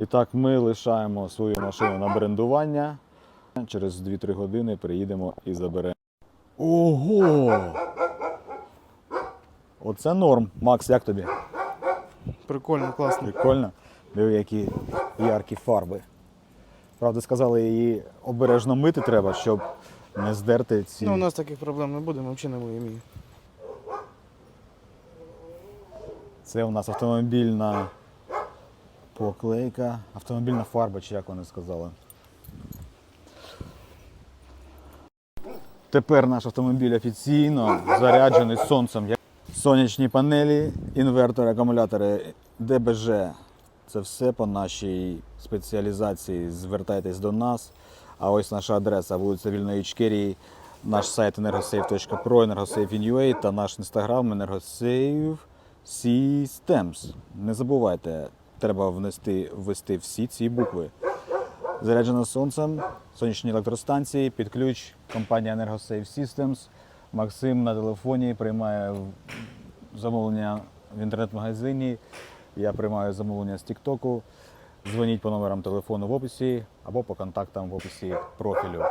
І так ми лишаємо свою машину на брендування. Через 2-3 години приїдемо і заберемо. Ого! Оце норм. Макс, як тобі? Прикольно, класно. Прикольно. Диви, які яркі фарби. Правда, сказали, її обережно мити треба, щоб не здерти ці. Ну, у нас таких проблем не буде, ми взагалі не боїмо її. Це у нас автомобільна поклейка, автомобільна фарба, чи як вони сказали. Тепер наш автомобіль офіційно заряджений сонцем. Сонячні панелі, інвертори, акумулятори, ДБЖ. Це все по нашій спеціалізації. Звертайтесь до нас. А ось наша адреса вулиця Вільної Ічкерії, наш сайт energosave.pro, energosave.in.ua та наш інстаграм energosave Systems. Не забувайте, треба внести, ввести всі ці букви. Заряджена сонцем, сонячні електростанції, під ключ компанія Energosave Systems. Максим на телефоні приймає замовлення в інтернет-магазині. Я приймаю замовлення з Тіктоку. Дзвоніть по номерам телефону в описі або по контактам в описі профілю.